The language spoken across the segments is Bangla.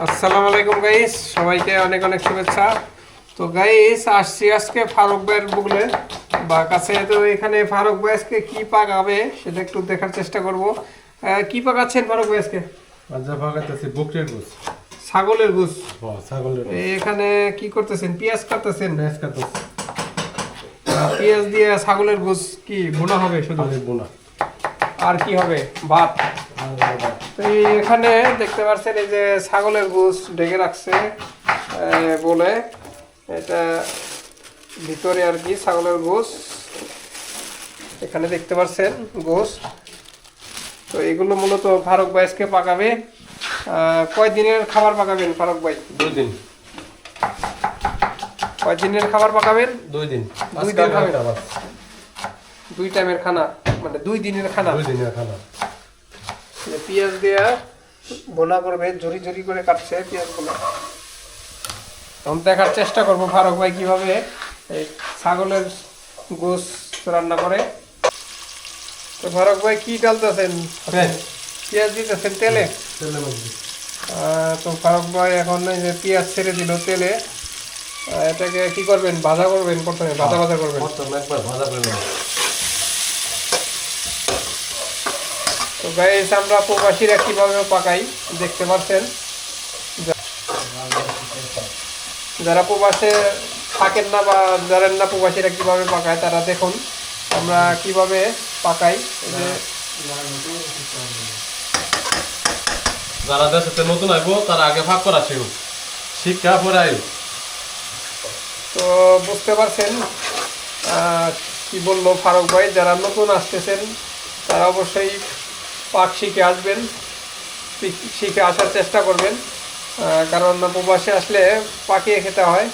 আসসালামু আলাইকুম গাইস সবাইকে অনেক অনেক শুভেচ্ছা। তো গাইস আসছি আজকে ফারুক ভাইয়ের বুগলে বা কাছে তো এখানে ফারুক ভাই আজকে কি পাকাবে সেটা একটু দেখার চেষ্টা করব। কি পাকাচ্ছেন ফারুক ভাই আজকে? ভাগাতেছে বকরির গোস ছাগলের গুস ছাগলের এখানে কি করতেছেন? পেঁয়াজ কাটতেছেন? ম্যাচ কাটতেছে। আহ, পেঁয়াজ দিয়ে ছাগলের গুস কি বোনা হবে শুধু? বোনা। আর কি হবে? ভাত? তো এখানে দেখতে পাচ্ছেন এই যে ছাগলের গোস ঢেকে রাখছে বলে। এটা ভিতরে আর কি ছাগলের গোস এখানে দেখতে পাচ্ছেন গোস তো এগুলো মূলত ফারুক ভাইসকে পাকাবে। আহ, কয় খাবার পাকাবেন ফারুক ভাই? দুই দিন কয় দিনের খাবার পাকাবেন? দুই দিন দুই দিন দুই টাইমের খানা মানে দুই দিনের খানা। দুই দিনের খানা। যে পেঁয়াজ দেয়া বোনা করবে ঝুরি ঝুরি করে কাটছে পেঁয়াজগুলো। তখন দেখার চেষ্টা করব ফারুক ভাই কীভাবে এই ছাগলের গোস রান্না করে। তো ফারুক ভাই কি ডালতেছেন? পেঁয়াজ। দিতেছেন তেলে? তো ফারুক ভাই এখন এই যে পেঁয়াজ ছেড়ে দিল তেলে। এটাকে কি করবেন? ভাজা করবেন প্রথমে? ভাজা ভাজা করবেন? একবার ভাজা করে তো গাইস আমরা প্রবাসীরা কীভাবে পাকাই দেখতে পাচ্ছেন? যারা প্রবাসে থাকেন না বা জানেন না প্রবাসীরা কীভাবে পাকায় তারা দেখুন আমরা কীভাবে পাকাই। যে যারা দেশে নতুন আইব তারা আগে ভাগ করা শিখুক। শিক্ষা পরে আইব তো বুঝতে পারছেন আহ, কি বলল ফারুক ভাই? যারা নতুন আসতেছেন তারা অবশ্যই পাক শিখে আসবেন শিখ- আসার চেষ্টা করবেন কারণ প্রবাসে আসলে পাকিয়ে খেতে হয়।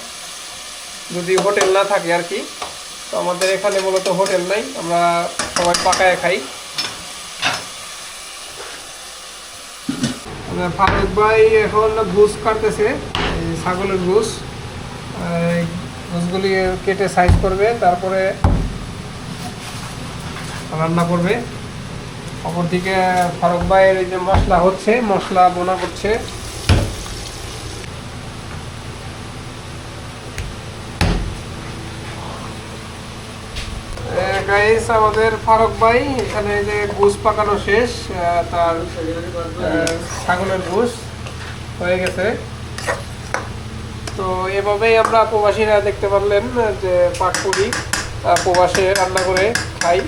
যদি হোটেল না থাকে আর কি, তো আমাদের এখানে মূলত হোটেল নাই, আমরা সবাই পাকায় খাই। ফারুক ভাই এখন ঘুষ কাটতেছে ছাগলের ঘুষ ঘুষগুলি কেটে সাইজ করবে, তারপরে রান্না করবে। অপরদিকে ফারুক ভাইয়ের এই যে মশলা হচ্ছে, মশলা বোনা করছে আমাদের ফারুক ভাই এখানে যে ঘুষ পাকানো শেষ তার ছাগলের ঘুষ হয়ে গেছে। তো এভাবেই আমরা প্রবাসীরা দেখতে পারলেন যে পাক করি প্রবাসে রান্না করে খাই।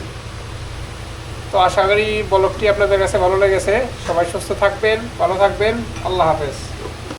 তো আশা করি ব্লগটি আপনাদের কাছে ভালো লেগেছে। সবাই সুস্থ থাকবেন, ভালো থাকবেন। আল্লাহ হাফেজ।